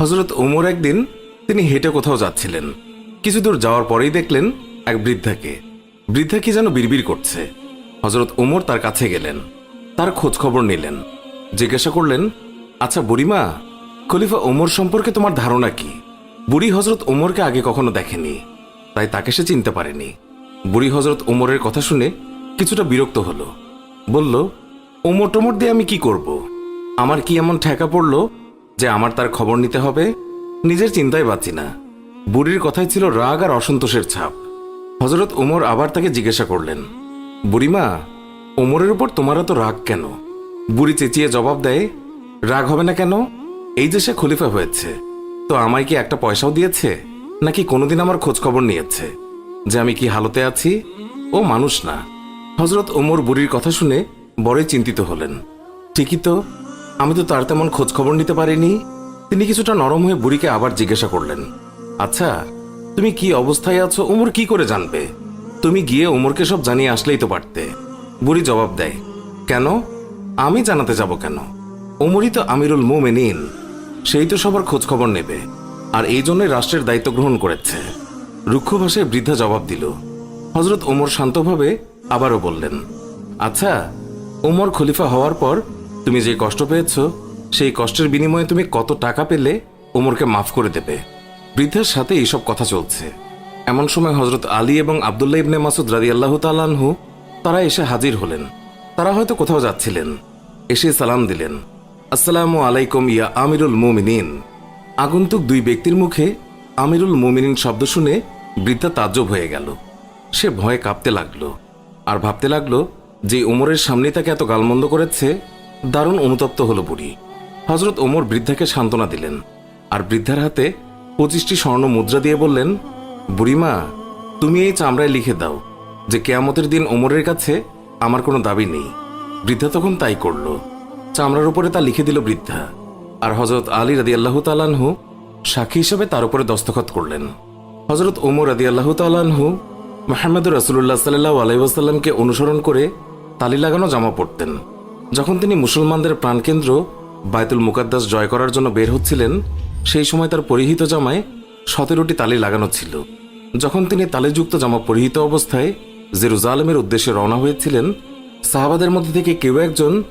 হজরত ওমর একদিন তিনি হেঁটে কোথাও যাচ্ছিলেন। কিছু দূর যাওয়ার পরেই দেখলেন এক বৃদ্ধাকে। বৃদ্ধা কি যেন বিড়বিড় করছে। হজরত ওমর তার কাছে গেলেন। তার খোঁজ খবর নিলেন। জিজ্ঞাসা করলেন আচ্ছা বুড়িমা, খলিফা ওমর সম্পর্কে তোমার ধারণা কি? বুড়ি হজরত ওমরকে আগে কখনো দেখেনি, তাই তাকে সে চিনতে পারেনি। বুড়ি হজরত ওমরের কথা শুনে কিছুটা বিরক্ত হলো। বলল ওমর টোমর দিয়ে আমি কি করব? আমার কি এমন ঠেকা পড়ল যে আমার তার খবর নিতে হবে, নিজের চিন্তায় বাঁচি না। বুড়ির কথায় ছিল রাগ আর অসন্তোষের ছাপ। হজরত ওমর আবার তাকে জিজ্ঞাসা করলেন, বুড়িমা, ওমরের উপর তোমার এত রাগ কেন? বুড়ি চেঁচিয়ে জবাব দেয়, রাগ হবে না কেন? এই যে সে খলিফা হয়েছে, তো আমায় কি একটা পয়সাও দিয়েছে? নাকি কোনোদিন আমার খোঁজ খবর নিয়েছে? যে আমি কি হালতে আছি? ও মানুষ না। হজরত ওমর বুড়ির কথা শুনে বড়ই চিন্তিত হলেন। ঠিকই তো আমি তো তার তেমন খোঁজ খবর নিতে পারিনি। তিনি কিছুটা নরম হয়ে বুড়িকে আবার জিজ্ঞাসা করলেন আচ্ছা তুমি কি অবস্থায় আছো? ওমর কি করে জানবে? তুমি গিয়ে ওমরকে সব জানিয়ে আসলেই তো পারতে। বুড়ি জবাব দেয়, কেন? আমি জানাতে যাব কেন? ওমরই তো আমিরুল মোমেনিন। সেই তো সবার খোঁজ খবর নেবে, আর এই জন্যই রাষ্ট্রের দায়িত্ব গ্রহণ করেছে। রুক্ষ ভাষায় বৃদ্ধা জবাব দিল হজরত ওমর শান্তভাবে আবারও বললেন আচ্ছা ওমর খলিফা হওয়ার পর তুমি যে কষ্ট পেয়েছ, সেই কষ্টের বিনিময়ে তুমি কত টাকা পেলে, ওমরকে মাফ করে দেবে। বৃদ্ধার সাথে এইসব কথা চলছে। এমন সময় হজরত আলী এবং আবদুল্লাহ ইবনে মাসুদ রাজি আল্লাহ তালানহু তারা এসে হাজির হলেন। তারা হয়তো কোথাও যাচ্ছিলেন, এসে সালাম দিলেন। আসসালামু আলাইকুম ইয়া আমিরুল মুমিনিন। আগন্তুক দুই ব্যক্তির মুখে আমিরুল মুমিনিন শব্দ শুনে বৃদ্ধা তাজ্জব হয়ে গেল। সে ভয়ে কাঁপতে লাগল। আর ভাবতে লাগল যে ওমরের সামনে তাকে এত গালমন্দ করেছে দারুণ অনুতপ্ত হলো বুড়ি। হজরত ওমর বৃদ্ধাকে সান্ত্বনা দিলেন আর বৃদ্ধার হাতে পঁচিশটি স্বর্ণ মুদ্রা দিয়ে বললেন, বুড়িমা, তুমি এই চামড়ায় লিখে দাও যে কেয়ামতের দিন ওমরের কাছে আমার কোনো দাবি নেই। বৃদ্ধা তখন তাই করল। চামড়ার উপরে তা লিখে দিল বৃদ্ধা। আর হজরত আলী রাদি আল্লাহ তালানহু সাক্ষী হিসেবে তার উপরে দস্তখত করলেন। হজরত ওমর রাদি আল্লাহ তালানহু মাহমুদুর রসুল্লাহ সাল্লাহ আলাইসাল্লামকে অনুসরণ করে তালি লাগানো জামা পরতেন। যখন তিনি মুসলমানদের প্রাণকেন্দ্র বায়তুল মুকাদ্দাস জয় করার জন্য বের হচ্ছিলেন, সেই সময় তার পরিহিত জামায় সতেরোটি তালি লাগানো ছিল। যখন তিনি তালিযুক্ত জামা পরিহিত অবস্থায় জেরুজালেমের উদ্দেশ্যে রওনা হয়েছিলেন, সাহাবাদের মধ্যে থেকে কেউ একজন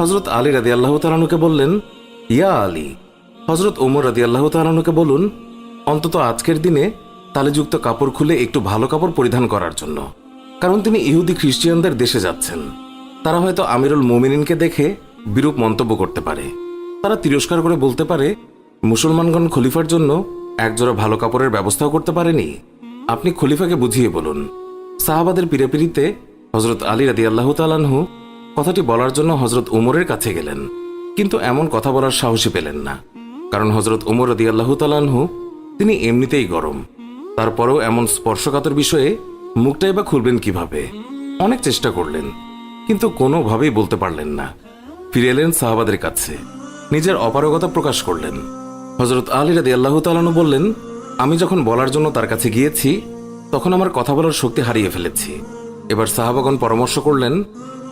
হজরত আলী রাদি আল্লাহ তালানুকে বললেন, ইয়া আলী হজরত ওমর রাদি আল্লাহ তালানুকে বলুন, অন্তত আজকের দিনে তালিযুক্ত কাপড় খুলে একটু ভালো কাপড় পরিধান করার জন্য। কারণ তিনি ইহুদি খ্রিস্টিয়ানদের দেশে যাচ্ছেন। তারা হয়তো আমিরুল মোমিনিনকে দেখে বিরূপ মন্তব্য করতে পারে। তারা তিরস্কার করে বলতে পারে, মুসলমানগণ খলিফার জন্য একজোড়া ভালো কাপড়ের ব্যবস্থাও করতে পারেনি। আপনি খলিফাকে বুঝিয়ে বলুন। সাহাবাদের পিড়েপিড়িতে হজরত আলী রাদি আল্লাহ তালানহু কথাটি বলার জন্য হজরত উমরের কাছে গেলেন। কিন্তু এমন কথা বলার সাহসী পেলেন না। কারণ হজরত উমর রাদি আল্লাহ তালানহু তিনি এমনিতেই গরম। তারপরেও এমন স্পর্শকাতর বিষয়ে মুখটাই বা খুলবেন কীভাবে? অনেক চেষ্টা করলেন। কিন্তু কোনোভাবেই বলতে পারলেন না। ফিরে এলেন সাহাবাদের কাছে। নিজের অপারগতা প্রকাশ করলেন। হজরত আলী রাদি আল্লাহ তালানু বললেন, আমি যখন বলার জন্য তার কাছে গিয়েছি, তখন আমার কথা বলার শক্তি হারিয়ে ফেলেছি। এবার সাহাবাগণ পরামর্শ করলেন,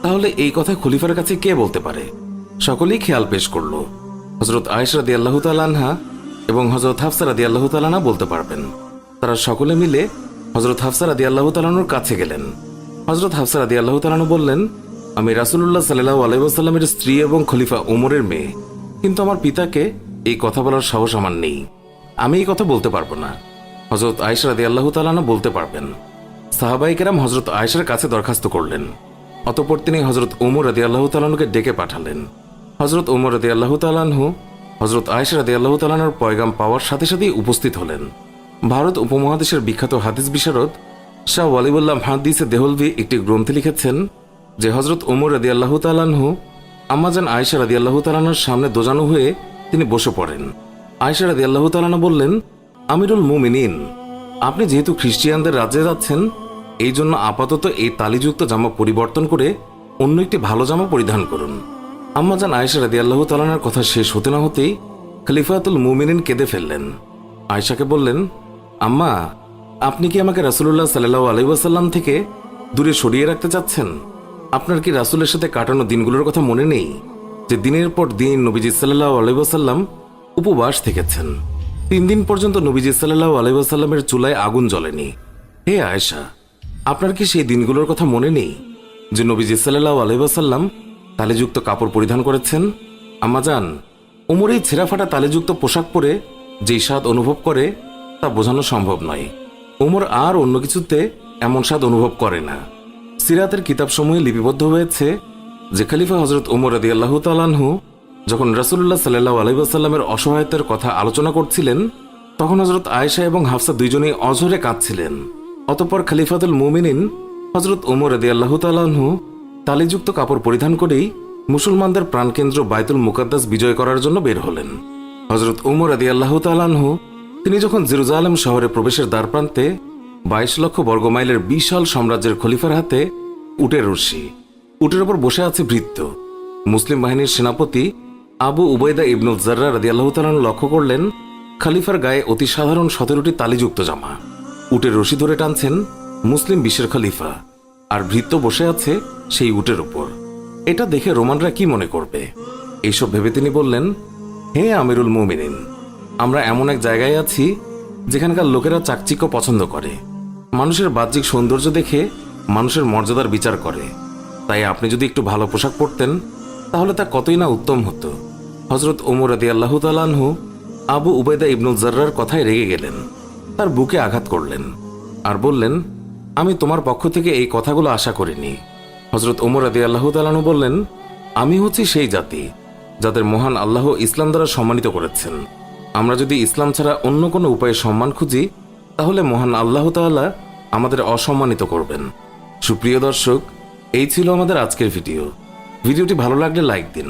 তাহলে এই কথা খলিফার কাছে কে বলতে পারে? সকলেই খেয়াল পেশ করল। হজরত আয়েশ রাদি আল্লাহ তালানহা এবং হজরত হাফসা রাদি আল্লাহ তালানা বলতে পারবেন। তারা সকলে মিলে হজরত হাফসা রাদি আল্লাহ তালানুর কাছে গেলেন। হজরত হাফসা রাদি আল্লাহ তালানু বললেন আমি রাসুল্লাহ সাল্লাহ আলাইসাল্লামের স্ত্রী এবং খলিফা উমরের মেয়ে। কিন্তু আমার পিতাকে এই কথা বলার সাহস আমার নেই। আমি এই কথা বলতে পারব না। হজরত আয়েশা রাদি আল্লাহ তালানা বলতে পারবেন। সাহাবাইকেরাম হজরত আয়েশার কাছে দরখাস্ত করলেন। অতপর তিনি হজরত উমর রাদি আল্লাহ তালানুকে ডেকে পাঠালেন। হজরত উমর রাদি আল্লাহ তালানহু হজরত আয়েশা রাদি আল্লাহ তালানোর পয়গাম পাওয়ার সাথে সাথেই উপস্থিত হলেন। ভারত উপমহাদেশের বিখ্যাত হাদিস বিশারদ শাহ ওয়ালিবুল্লাহ হাদিসে দেহলভি একটি গ্রন্থে লিখেছেন যে হজরত উমর রাদি আল্লাহ তালানহু আম্মাজান আয়েশা রাদি আল্লাহ তালানোর সামনে দোজানো হয়ে তিনি বসে পড়েন। আয়েশা রাদি আল্লাহ তালানা বললেন, আমিরুল মুমিনিন, আপনি যেহেতু খ্রিস্টিয়ানদের রাজ্যে যাচ্ছেন, এই জন্য আপাতত এই তালিযুক্ত জামা পরিবর্তন করে অন্য একটি ভালো জামা পরিধান করুন। আম্মাজান আয়েশা রাদি আল্লাহ তালানার কথা শেষ হতে না হতেই খলিফাতুল মুমিনিন কেঁদে ফেললেন। আয়েশাকে বললেন, আম্মা, আপনি কি আমাকে রাসুল্লাহ সাল্লাহ আলাইসাল্লাম থেকে দূরে সরিয়ে রাখতে চাচ্ছেন? আপনার কি রাসুলের সাথে কাটানো দিনগুলোর কথা মনে নেই? যে দিনের পর দিন নবীজি সাল্লাহ আলাইসাল্লাম উপবাস থেকেছেন। তিন দিন পর্যন্ত নবীজি সাল্লাহ আলাইসাল্লামের চুলায় আগুন জ্বলেনি। হে আয়েশা, আপনার কি সেই দিনগুলোর কথা মনে নেই? যে নবীজি সাল্লাহ আলাইসাল্লাম তালেযুক্ত কাপড় পরিধান করেছেন? আম্মাজান উমর এই ছেঁড়াফাটা তালেযুক্ত পোশাক পরে যেই স্বাদ অনুভব করে, তা বোঝানো সম্ভব নয়। উমর আর অন্য কিছুতে এমন স্বাদ অনুভব করে না। সিরাতের কিতাবসমূহে লিপিবদ্ধ হয়েছে যে খলিফা হজরত উমর আদি আল্লাহ তালানহু যখন রাসুল্লাহ সাল্লাহ আলাইসাল্লামের অসহায়তার কথা আলোচনা করছিলেন, তখন হজরত আয়েশা এবং হাফসা দুইজনেই অঝরে কাঁদছিলেন। অতঃপর খলিফাতুল মুমিনিন হজরত উমর আদি আল্লাহ তালানহু তালিযুক্ত কাপড় পরিধান করেই মুসলমানদের প্রাণকেন্দ্র বাইতুল মুকাদ্দাস বিজয় করার জন্য বের হলেন। হজরত উমর আদি আল্লাহ তালানহু তিনি যখন জেরুজালেম শহরে প্রবেশের দ্বারপ্রান্তে বাইশ লক্ষ বর্গমাইলের বিশাল সাম্রাজ্যের খলিফার হাতে উটের রশি। উটের ওপর বসে আছে ভৃত্য। মুসলিম বাহিনীর সেনাপতি আবু উবাইদা ইবনুল জার্রা রাদি আল্লাহ তালান লক্ষ্য করলেন, খালিফার গায়ে অতি সাধারণ সতেরোটি তালিযুক্ত জামা। উটের রশি ধরে টানছেন মুসলিম বিশ্বের খলিফা, আর ভৃত্য বসে আছে সেই উটের উপর এটা দেখে রোমানরা কি মনে করবে? এইসব ভেবে তিনি বললেন, হে আমিরুল মুমিনিন, আমরা এমন এক জায়গায় আছি যেখানকার লোকেরা চাকচিক্য পছন্দ করে। মানুষের বাহ্যিক সৌন্দর্য দেখে মানুষের মর্যাদার বিচার করে। তাই আপনি যদি একটু ভালো পোশাক পরতেন, তাহলে তা কতই না উত্তম হতো। হজরত ওমর আদি আল্লাহ তালানহু আবু উবাইদা ইবনুল জার্রার কথায় রেগে গেলেন। তার বুকে আঘাত করলেন আর বললেন, আমি তোমার পক্ষ থেকে এই কথাগুলো আশা করিনি। হজরত ওমর আদি আল্লাহ তালানহু বললেন, আমি হচ্ছি সেই জাতি, যাদের মহান আল্লাহ ইসলাম দ্বারা সম্মানিত করেছেন। আমরা যদি ইসলাম ছাড়া অন্য কোনো উপায়ে সম্মান খুঁজি, তাহলে মহান আল্লাহ তাল্লাহ আমাদের অসম্মানিত করবেন। সুপ্রিয় দর্শক, এই ছিল আমাদের আজকের ভিডিও। ভিডিওটি ভালো লাগলে লাইক দিন।